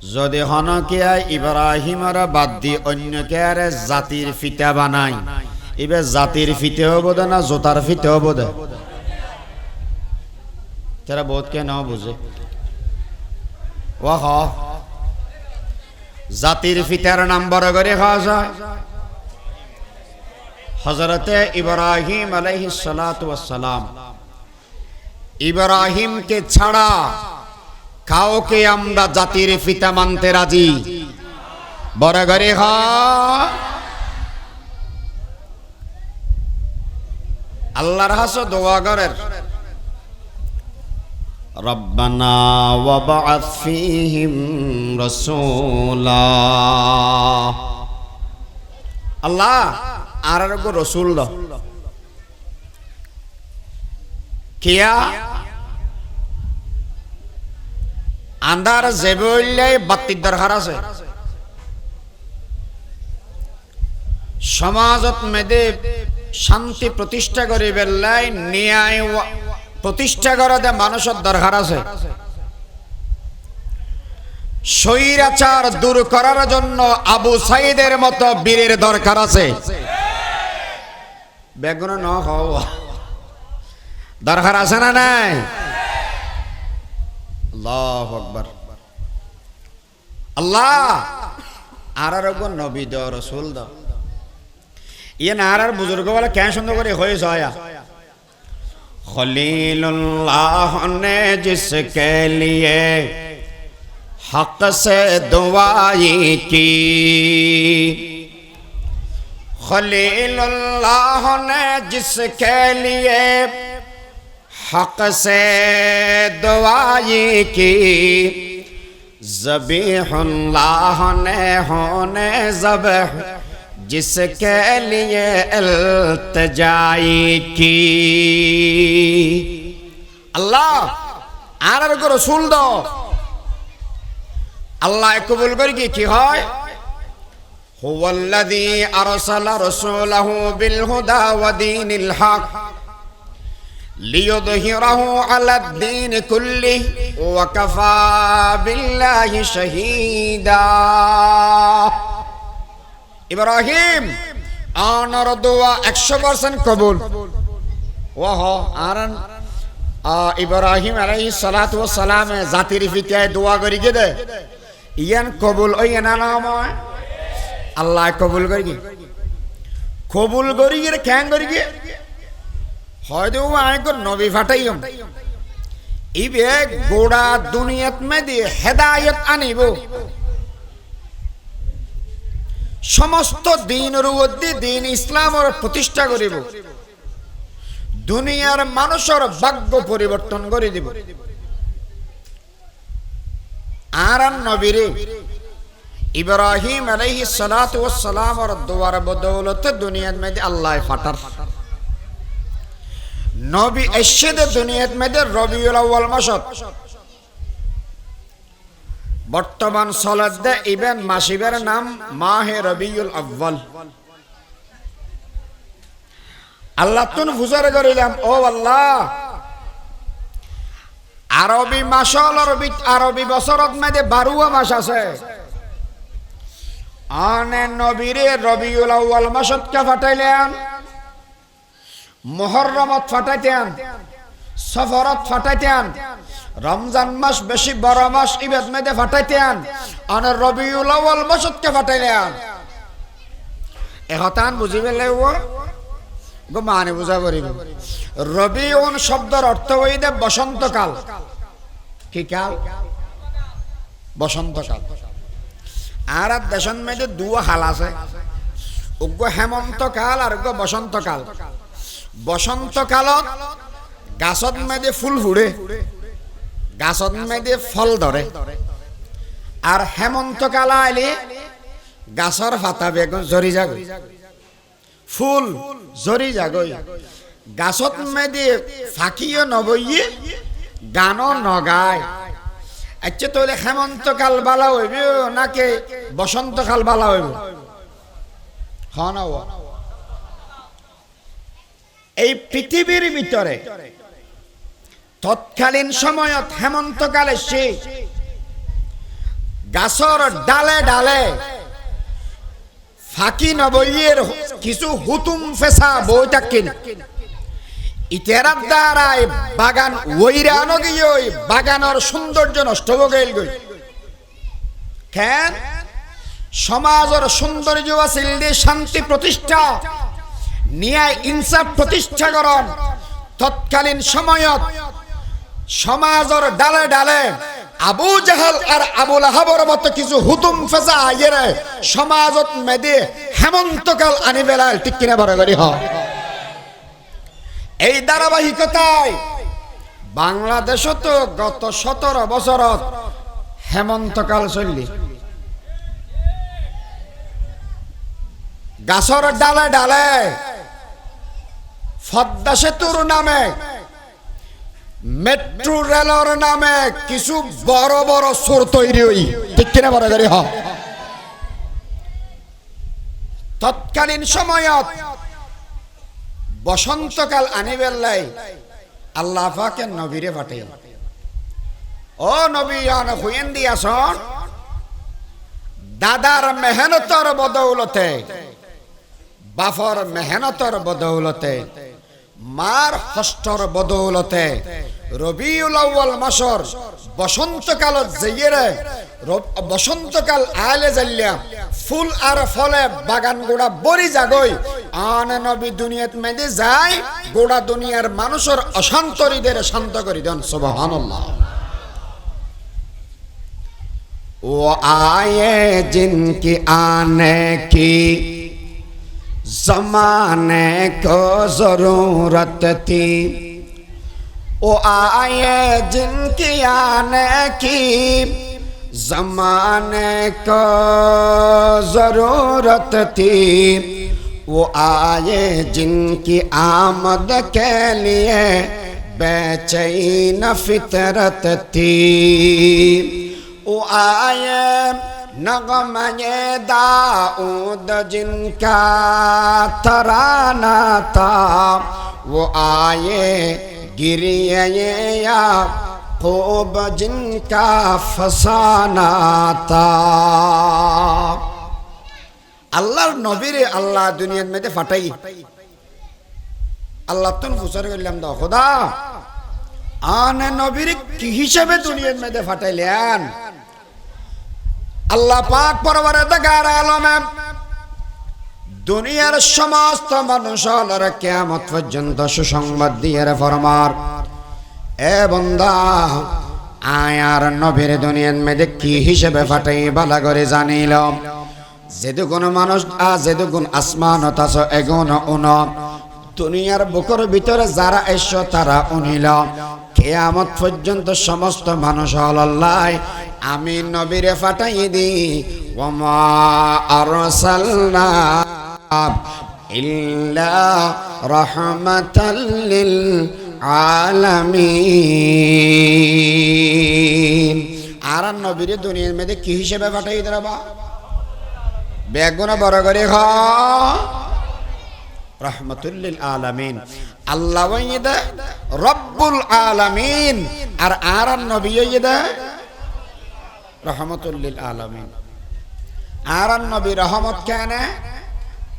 যদি হনকিয়া ইব্রাহিমর বাদ দি অন্য কেয়ারে জাতির ফিতা বানাই এবার জাতির ফিতে হব দে না জোতার ফিতে হব দে তারা বহুত কে নাও বুঝে। ও হ জাতির ফিতার নাম বড় করে খাওয়া যায়। হজরতে ইব্রাহিম আলাইহিস সালাতু ওয়াস সালাম। ইব্রাহিমকে ছাড়া কাউকে আমরা জাতির ফিতা মানতে রাজি? বড় ঘরে হ। আল্লাহর হাস দোয়া করের রব্বানা ওয়াবআথ ফীহিম রাসূলা। আল্লাহ আর রসুল কিয়া? আন্ধার জেবইলে বাতির দরকার আছে। সমাজত মেদে শান্তি প্রতিষ্ঠা করে বেল্লাই ন্যায় প্রতিষ্ঠা করাতে মানুষের দরকার আছে। স্বৈরাচার দূর করার জন্য আবু সাইদের মতো বীরের দরকার আছে। বেগুন ন হওয়া দরকার আছে না নাই? আল্লাহ আকবর। আল্লাহ আর আর নবী দ, রসুল দ। ইয়ে না আর বুজুর্গ বলে কেন সঙ্গে করে হয়ে সয়া খলিল্লাহ নে জিসকে লিয়ে হক সে দোয়াই কি। খলিল্লাহ নে জিসকে লিয়ে حق سے دعائی کی ذبیح اللہ نے ہونے ذبح جس کے لیے التجائی کی আল্লাহ আর আর করে রসুল দাও আল্লাহ কবুল করে কি কি হয় هو الذي أرسل رسوله بالهدى ودين الحق ليظهره على الدين كله وكفى بالله شهيدا ইব্রাহিম আনার দোয়া একশো পার্সেন্ট কবুল ওহ আরান ইব্রাহিম আলাইহি সালাতু ওয়াস সালাম জাতির ফিতায় দোয়া করি গে দে ইয়ান কবুল ওই না নাময় আল্লাহ কবুল করি গে কবুল করি গে কেন করি গে হয়তো আমি কো নবী ফাটাইম। ইবে গোড়া দুনিয়াত হেদায়ত আনিব। সমস্ত দিনের মধ্যে দিন ইসলামের প্রতিষ্ঠা করিব। দুনিয়ার মানুষের ভাগ্য পরিবর্তন করে দিব। আর নবীরে, ইব্রাহিম আলাইহি সালাতু ওয়াস সালামের দোয়ার বদৌলতে দুনিয়ার মধ্যে আল্লাহ ফাটার। নবী এসেদে দুনিয়ার মধ্যে রবিউল মাসত। বর্তমান সলাদ্দে ইবেন মাসিবের নাম মাহে রবিউল আউয়াল। আল্লাহ তুন ফুজারে করিলাম, ও আল্লাহ, আরবি মাসল আরবি আরবি বছরত মধ্যে বারুয়া মাস আছে। আনে নবীরে রবিউল আউয়াল মাসত কে ফাটাইলেন। মুহররমত ফাটাইতেন, সফরত ফাটাইতেন, রমজান মাস বেশি বড় মাস ইবেদ মেদে ফাটাইতেন, আনে রবিউল আউয়াল মাসত কে ফাটাইলেন। এহতান বুঝিবে লাগব গো মানে বুঝা করিব। রবিউন শব্দের অর্থ হইতে বসন্তকাল। কি কাল? বসন্তকাল। আর আর দেশন মেয়েদের দু হাল আছে। উগ্র হেমন্তকাল আর উগ্র বসন্তকাল। বসন্তকালত গাছত মেয়েদে ফুল ফুড়ে গাছত মেয়েদে ফল ধরে আর হেমন্তকাল আইলে গাছর ফাতা বেগুন জরি যাগৈ ফুল জরি যাগৈ গাছত মেয়েদে ফাঁকিও নবইয়ে গানও নগায়। আচ্ছা তাহলে হেমন্তকাল বালা হইবে নাকি বসন্তকাল বালা হইব? হ, না ও? এই পৃথিবীর ভিতরে তৎকালীন সময়ত হেমন্তকালে সে গাছর ডালে ডালে ফাঁকি নবইয়ের কিছু হুতুম ফেসা বই থাকেন ইতেরার দ্বারাই বাগান ওইরা নগিয়ে ওই বাগানের সৌন্দর্য নষ্ট গেল গই কেন সমাজের সৌন্দর্য আছিল শান্তি প্রতিষ্ঠা ন্যায় ইনসাফ প্রতিষ্ঠা করন। তৎকালীন সময়ত সমাজের ডালে ডালে আবু জাহাল আর আবুল আহাবর মতো কিছু হুতুম ফেসা আইয়েরে সমাজত মেদে হেমন্তকাল আনি বেলাল ঠিক কিনা বড় করি হয় এই ধারাবাহিকতায় বাংলাদেশও তো গত সতেরো বছরত হেমন্তকাল চললি। গাছর ডালে ডালে পদ্মা সেতুর নামে, মেট্রো রেলর নামে কিছু বড় বড় সুর তৈরি হই। ঠিক কিনা বড় গাড়ি হ তৎকালীন সময়ত বসন্তকাল আনিবেল্লাই আল্লাহ পাকে নবীরে পাঠাই। ও নবী, আন হুয়েন দিয়াছন দাদার মেহনতর বদৌলতে বাফর মেহনতর বদৌলতে মার হষ্টর বদৌলতে রবিউল আউয়াল মাসর বসন্তকাল জেয়েরে বসন্তকাল আলে জাল্লা ফুল আর ফলে বাগান গোড়া বরি জাগই। আন নবী দুনিয়াত মেদে যায় গোড়া দুনিয়ার মানুষের অশান্তরীদের শান্ত করি দেন, সুবহানাল্লাহ। ও আয়ে জিনকি আনে কি जमाने को जरूरत थी वो आए जिनकी आने की जमाने को जरूरत थी वो आए जिनकी आमद के लिए बेचैन फितरत थी वो आए नगमये दाऊद जिनका तराना था वो आए गिरिए या खूब जिनका फसाना था আল্লাহর নবীরে আল্লাহ দুনিয়ার মধ্যে ফাটাই আল্লাহ তুন ফুসর করলাম দাও খোদা আন নবীর কি হিসেবে দুনিয়ার মধ্যে ফাটাইলেন আল্লাহ পাক পরবারে দেখার আলমে, দুনিয়ার সমস্ত মানুষ কেয়ামত পর্যন্ত সুসংবাদ দিয়ে রে ফরমার। এ বন্দা আয়ার নবীর দুনিয়ার মেয়েদের কি হিসেবে ফাটাই বালা করে জানিল? যেদুগুণ মানুষ, আ যেদুগুণ আসমানত আস এগুণ উন। দুনিয়ার বুকের ভিতরে যারা এস তারা উনিল। কেয়ামত পর্যন্ত সমস্ত মানুষ হল্লাই আমি নবীরে ফাটাই দি। ওমা আরসালনা ইল্লা রহমাতাল লিল আলামিন। আর নবীরে দুনিয়ার মধ্যে কি হিসেবে ফাটাই দিলাবা বেগুনা বড় করে খ। রহমতুল্লিল আলামিন। আল্লাহ ওয়াইদা, রব্বুল আলামিন। আর আর নবী ওয়াইদা, রহমতুল্লিল আলামিন। আর নবী রহমত কেন?